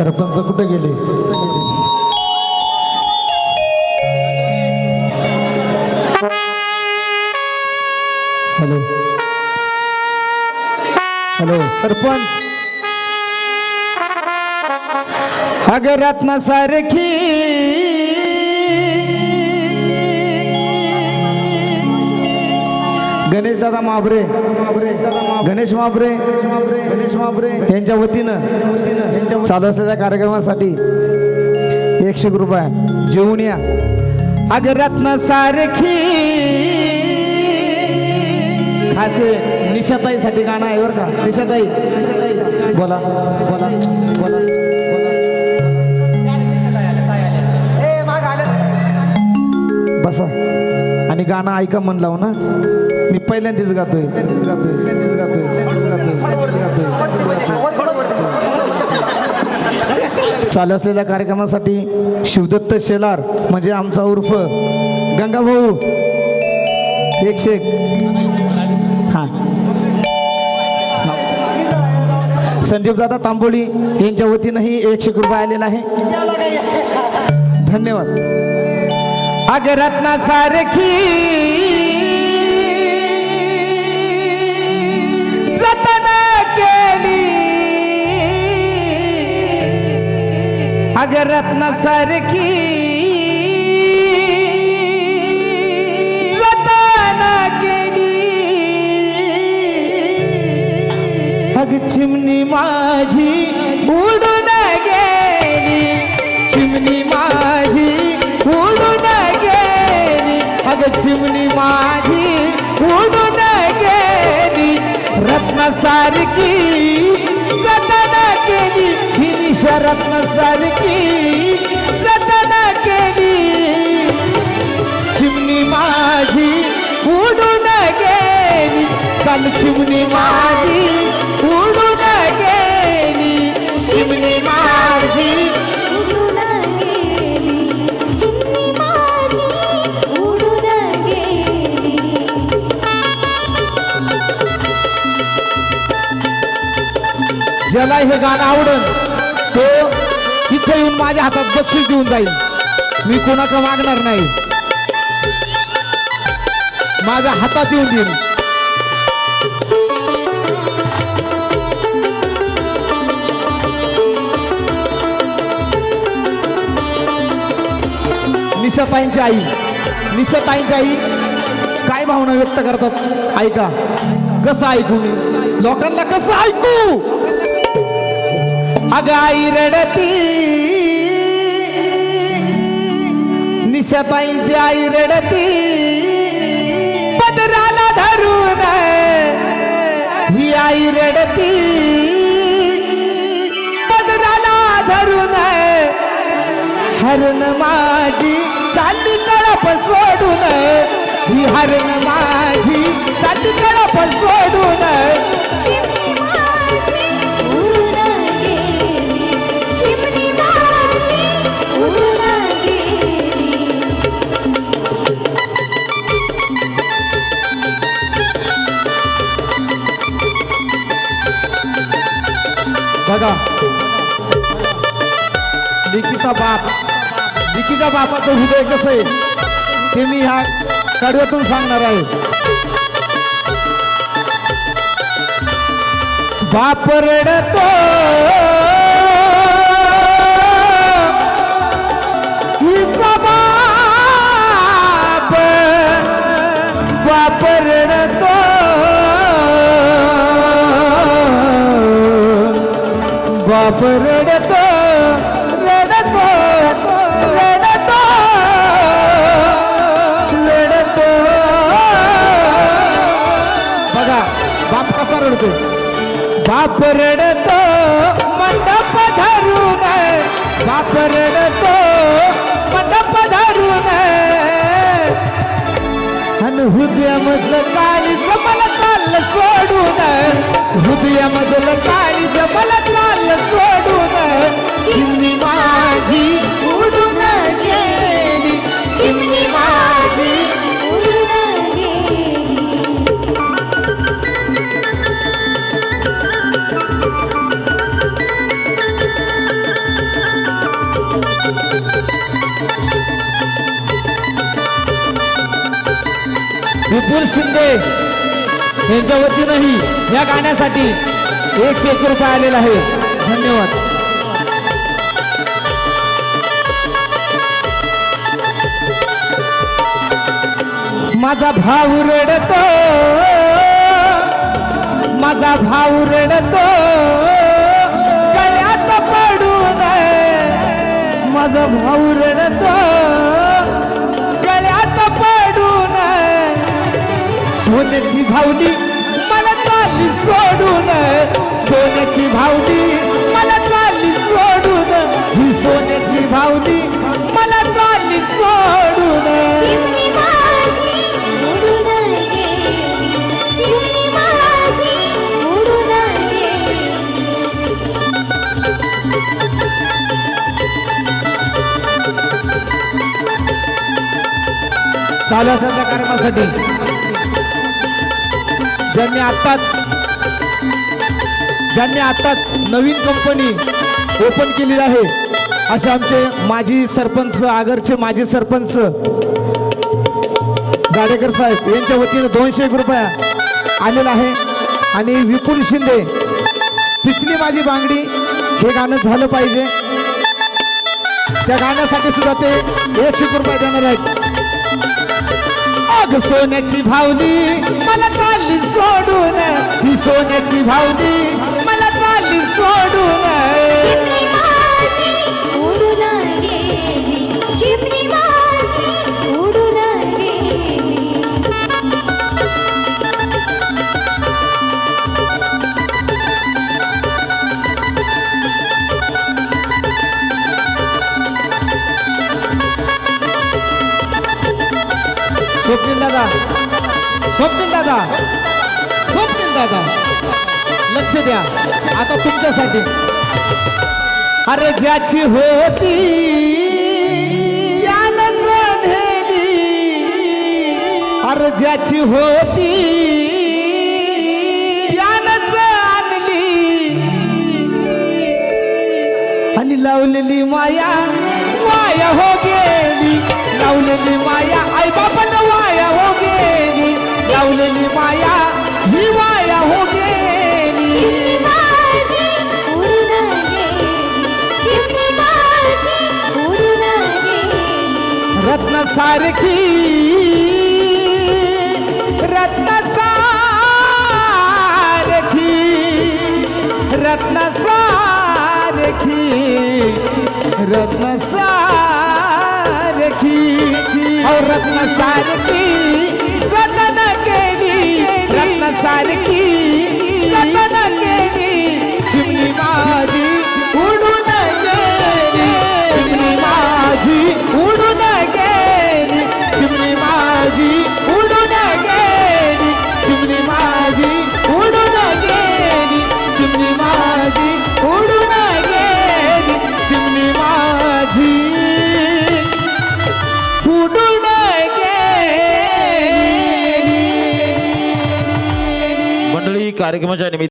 सरपंच कुठे गेले? Hello. Hello sarpanch. अगं रत्ना सारखी गणेश दादा माबरे. गणेश माबरे. गणेश माबरे यांच्या वतीनं चालू असलेल्या कार्यक्रमासाठी एकशे रुपये. जेवून या. अग रत्न सारखी खास निशाताईसाठी गाणं आहे बरं का? निशाताई. निशाताई बोला. बोला बोला बसा. आणि गाणं ऐका मन लावू ना. मी पहिल्यांदाच गातोय. चालू असलेल्या कार्यक्रमासाठी शिवदत्त शेलार म्हणजे आमचा उर्फ गंगा भाऊ. एकशे एक हा. संदीप दादा तांबोळी यांच्या वतीनंही एकशे रुपये आलेला आहे. धन्यवाद. अगरत्ना सारखी जतन केली. अगरत्ना सारखी जतन केली. अग चिमणी माझी उडून काल चिमणी माझी उडून गेली. चिमणी माझी उडून गेली. चिमणी माझी उडून गेली. ज्याला हे गाणं आवडल तो तिथे येऊन माझ्या हातात बक्षीस देऊन जाईल. मी कोणाकडे मागणार नाही. माझ्या हातात येऊन देईन. निशाताईंची आई निशाताईंची आई काय भावना व्यक्त करतात? ऐका. कसं ऐकू मी? लोकांना कसं ऐकू? अग आई रडती. निशाताईंची आई रडती. हरण माझी चालली कळप सोडून ही हरण माझी चालली कळप सोडून बघा. लिकीचा बाप विकीच्या बापाचं हृदय कसं आहे ते मी ह्या कडव्यातून सांगणार आहे. बाप रडतो. हिचा बाप बाप रडतो. बाप रडतो. हृदयामधलं काळीच मला चाललं सोडून. हृदयामधलं काळीच मला चाललं सोडून. चिमणी माझी उडून विपुल शिंदे यांच्या वतीनंही या गाण्यासाठी एकशे एक रुपये आलेला आहे. धन्यवाद. माझा भाऊ रडतो माझा भाऊ रडतो गळ्यात पडून माझा भाऊ रडतो सोन्याची भावली मला चालली सोडून. सोन्याची भावली मला चालली सोडून. ही सोन्याची भावली मला चालली सोडून. चालू असलेल्या कार्यक्रमासाठी ज्यांनी आत्ताच ज्यांनी आत्ताच नवीन कंपनी ओपन केलेली आहे असे आमचे माजी सरपंच आगरचे माजी सरपंच गाडेकर साहेब यांच्या वतीने दोनशे एक रुपया आलेला आहे. आणि विपुल शिंदे पिचली माझी बांगडी हे गाणं झालं पाहिजे. त्या गाण्यासाठी सुद्धा ते एकशे रुपये देणार आहेत. अग सोन्याची भावली मला चालली सोडून. ही सोन्याची भावली मला चालली सोडून. स्वप्नील दादा. स्वप्नील दादा. स्वप्नील दादा. लक्ष द्या. आता तुमच्यासाठी. अरे ज्याची होती अरे ज्याची होती यानंच आणली. आणि लावलेली माया माया हो गेली. लावलेली माया रत्न सारखी कार्यक्रमाच्या निमित्त